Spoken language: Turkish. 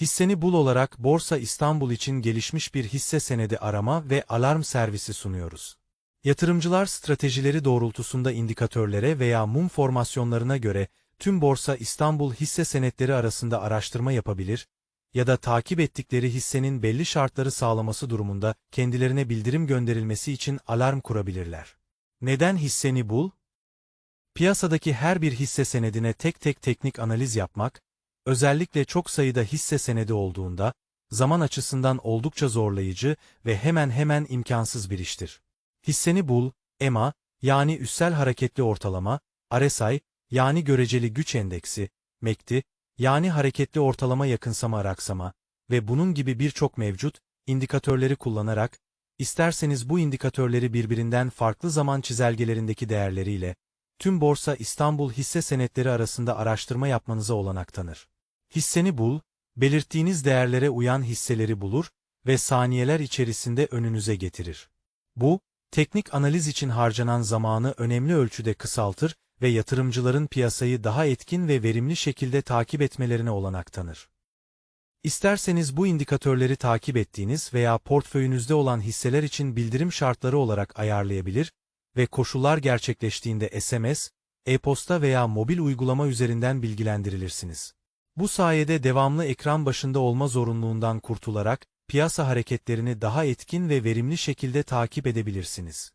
Hisseni bul olarak Borsa İstanbul için gelişmiş bir hisse senedi arama ve alarm servisi sunuyoruz. Yatırımcılar stratejileri doğrultusunda indikatörlere veya mum formasyonlarına göre tüm Borsa İstanbul hisse senetleri arasında araştırma yapabilir ya da takip ettikleri hissenin belli şartları sağlaması durumunda kendilerine bildirim gönderilmesi için alarm kurabilirler. Neden hisseni bul? Piyasadaki her bir hisse senedine tek tek teknik analiz yapmak, özellikle çok sayıda hisse senedi olduğunda, zaman açısından oldukça zorlayıcı ve hemen hemen imkansız bir iştir. Hisseni bul, EMA, yani üssel hareketli ortalama, RSI, yani göreceli güç endeksi, MECD, yani hareketli ortalama yakınsama araksama ve bunun gibi birçok mevcut indikatörleri kullanarak, isterseniz bu indikatörleri birbirinden farklı zaman çizelgelerindeki değerleriyle, tüm Borsa İstanbul hisse senetleri arasında araştırma yapmanıza olanak tanır. Hisseni bul, belirttiğiniz değerlere uyan hisseleri bulur ve saniyeler içerisinde önünüze getirir. Bu, teknik analiz için harcanan zamanı önemli ölçüde kısaltır ve yatırımcıların piyasayı daha etkin ve verimli şekilde takip etmelerine olanak tanır. İsterseniz bu indikatörleri takip ettiğiniz veya portföyünüzde olan hisseler için bildirim şartları olarak ayarlayabilir ve koşullar gerçekleştiğinde SMS, e-posta veya mobil uygulama üzerinden bilgilendirilirsiniz. Bu sayede devamlı ekran başında olma zorunluluğundan kurtularak, piyasa hareketlerini daha etkin ve verimli şekilde takip edebilirsiniz.